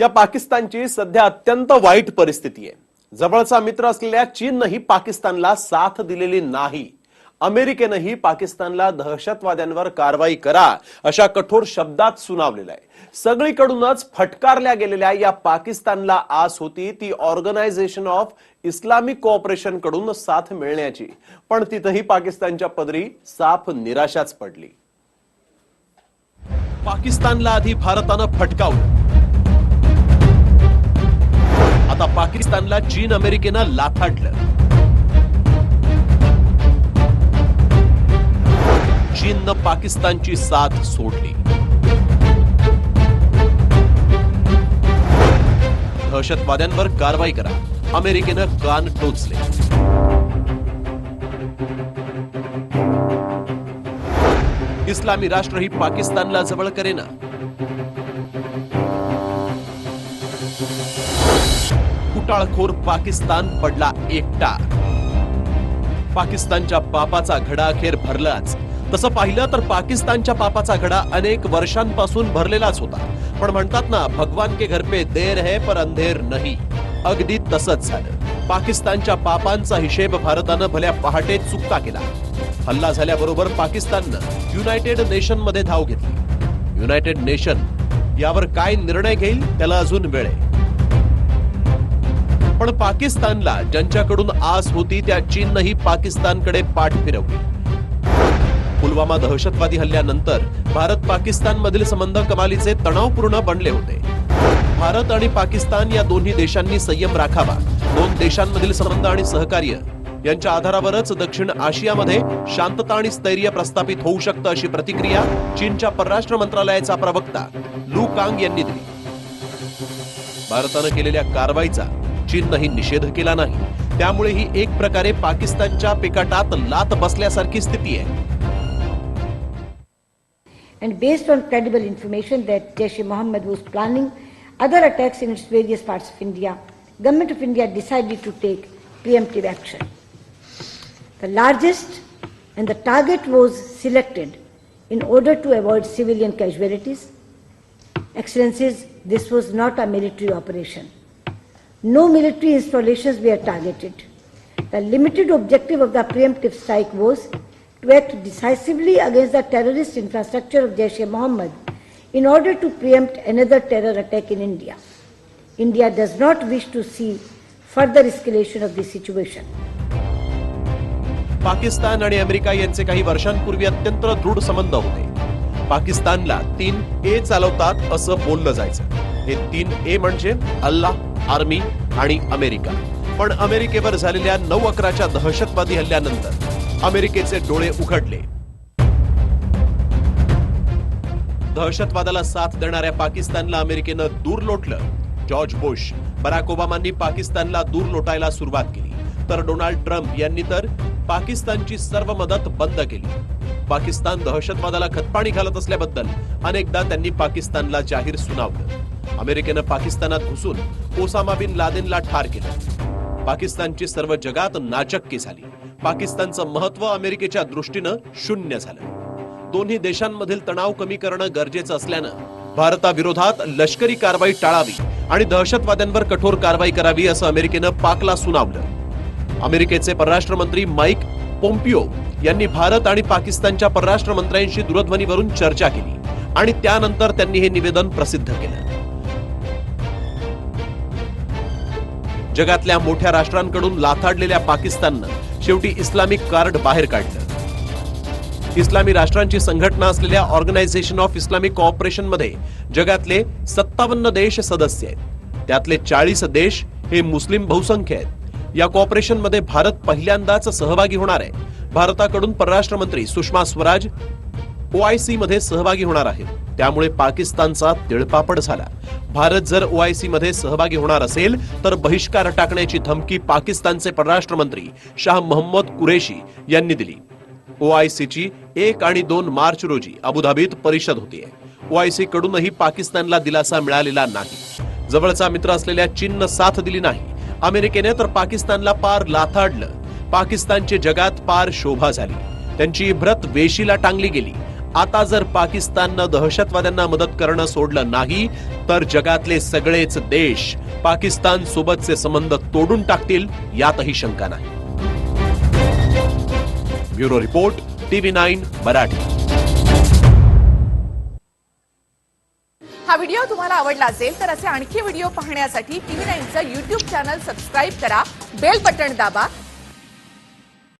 या पाकिस्तानची सध्या अत्यंत वाईट परिस्थिती आहे. जवळचा मित्र असलेल्या चीननंही पाकिस्तानला साथ दिलेली नाही. अमेरिकेनंही पाकिस्तानला दहशतवाद्यांवर कारवाई करा अशा कठोर शब्दात सुनावलेला आहे. सगळीकडूनच फटकारल्या गेलेल्या या पाकिस्तानला आस होती ती ऑर्गनायझेशन ऑफ इस्लामिक कोऑपरेशनकडून साथ मिळण्याची. पण तिथंही पाकिस्तानच्या पदरी साफ निराशाच पडली. पाकिस्तानला आधी भारतानं फटकावलं. आता पाकिस्तानला चीन अमेरिकेनं लाथाडलं. चीननं पाकिस्तानची साथ सोडली. दहशतवाद्यांवर कारवाई करा. अमेरिकेनं कान टोचले. इस्लामी राष्ट्र ही पाकिस्तानला जवळ करेना. घोटाळखोर पाकिस्तान पडला एकटा. पाकिस्तानच्या पापाचा घडा अखेर भरलाच. तसं पाहिलं तर पाकिस्तानच्या पापाचा घडा अनेक वर्षांपासून भरलेलाच होता. पण म्हणतात ना भगवान के घर पे देर है पर अंधेर नाही. अगदी तसंच झालं. पाकिस्तानच्या पापांचा हिशेब भारतानं भल्या पहाटे चुकता केला. हल्ला झाल्याबरोबर पाकिस्ताननं युनायटेड नेशनमध्ये धाव घेतली. युनायटेड नेशन यावर काय निर्णय घेईल त्याला अजून वेळ आहे. पण पाकिस्तानला ज्यांच्याकडून आस होती त्या चीननंही पाकिस्तानकडे पाठ फिरवली. पुलवामा दहशतवादी हल्ल्यानंतर भारत पाकिस्तान मधील संबंध कमालीचे तणावपूर्ण बनले होते. भारत आणि पाकिस्तान या दोन्ही देशांनी संयम राखावा. दोन देशांमधील संबंध आणि सहकार्य यांच्या आधारावरच दक्षिण आशियामध्ये शांतता आणि स्थैर्य प्रस्थापित होऊ शकतं अशी प्रतिक्रिया चीनच्या परराष्ट्र मंत्रालयाचा प्रवक्ता लू कांग यांनी दिली. भारतानं केलेल्या कारवाईचा चीननंही निषेध केला नाही त्यामुळे ही एक प्रकारे पाकिस्तानच्या पिकाटात लात बसल्यासारखी स्थिती आहे and based on credible information that Jaish-e-Mohammed was planning other attacks in its various parts of India, Government of India decided to take preemptive action. The largest and the target was selected in order to avoid civilian casualties. Excellencies, this was not a military operation. No military installations were targeted. The limited objective of the preemptive strike was to act decisively against the terrorist infrastructure of Jaish-e-Mohammed in order to preempt another terror attack in India. India does not wish to see further escalation of this situation. Pakistan आणि America यांचे काही वर्षांपूर्वी अत्यंत दृढ संबंध होते पाकिस्तानला तीन ए चालवतात असं बोललं जायचं हे तीन ए म्हणजे अल्लाह आर्मी आणि अमेरिका. पण अमेरिकेवर झालेल्या नऊ अकराच्या दहशतवादी हल्ल्यानंतर अमेरिकेचे डोळे उघडले. दहशतवादाला साथ देणाऱ्या पाकिस्तानला अमेरिकेनं दूर लोटलं. जॉर्ज बुश बराक ओबामांनी पाकिस्तानला दूर लोटायला सुरुवात केली. तर डोनाल्ड ट्रम्प यांनी तर पाकिस्तानची सर्व मदत बंद केली. पाकिस्तान दहशतवादाला खतपाणी घालत असल्याबद्दल अनेकदा त्यांनी पाकिस्तानला जाहीर सुनावलं. अमेरिकेनं पाकिस्तानात घुसून ओसामा बिन लादेनला ठार केलं. पाकिस्तानची सर्व जगात नाचक्की झाली. पाकिस्तानचं महत्त्व अमेरिकेच्या दृष्टीनं शून्य झालं. दोन्ही देशांमधील तणाव कमी करणं गरजेचं असल्यानं भारताविरोधात लष्करी कारवाई टाळावी आणि दहशतवाद्यांवर कठोर कारवाई करावी असं अमेरिकेनं पाकला सुनावलं. अमेरिकेचे परराष्ट्र मंत्री माईक पोम्पिओ यांनी भारत आणि पाकिस्तानच्या परराष्ट्र मंत्र्यांशी दूरध्वनीवरून चर्चा केली आणि त्यानंतर त्यांनी हे निवेदन प्रसिद्ध केलं. जगातल्या मोठ्या राष्ट्रांकडून लाथाडलेल्या पाकिस्ताननं शेवटी इस्लामिक कार्ड बाहेर काढलं. इस्लामी राष्ट्रांची संघटना असलेल्या ऑर्गनायझेशन ऑफ इस्लामिक कॉपरेशनमध्ये जगातले सत्तावन्न देश सदस्य आहेत. त्यातले चाळीस देश हे मुस्लिम बहुसंख्य आहेत. या कॉपरेशनमध्ये भारत पहिल्यांदाच सहभागी होणार आहे. भारताकडून परराष्ट्र मंत्री सुषमा स्वराज ओआयसी मध्ये सहभागी होणार आहेत त्यामुळे पाकिस्तानचा तिळपापड झाला. भारत जर ओआयसी मध्ये सहभागी होणार असेल तर बहिष्कार टाकण्याची धमकी पाकिस्तानचे परराष्ट्र मंत्री शाह मोहम्मद कुरेशी यांनी दिली. ओआयसीची एक आणि दोन मार्च रोजी अबुधाबीत परिषद होतीये. ओआयसी कडूनही पाकिस्तानला दिलासा मिळालेला नाही. जवळचा मित्र असलेल्या चीननं साथ दिली नाही. अमेरिकेने तर पाकिस्तानला पार लाथाडलं. पाकिस्तानची जगात पार शोभा झाली. त्यांची इब्रत वेशीला टांगली गेली. आता जर पाकिस्ताननं दहशतवाद्यांना मदत करणं सोडलं नाही तर जगातले सगळेच देश पाकिस्तान सोबतचे संबंध तोडून टाकतील यातही शंका नाही. Bureau report TV nine Marathi. हा व्हिडिओ तुम्हाला आवडला असेल तर असे आणखी व्हिडिओ पाहण्यासाठी टीव्ही नाईनचं युट्यूब चॅनल सबस्क्राईब करा बेल बटन दाबा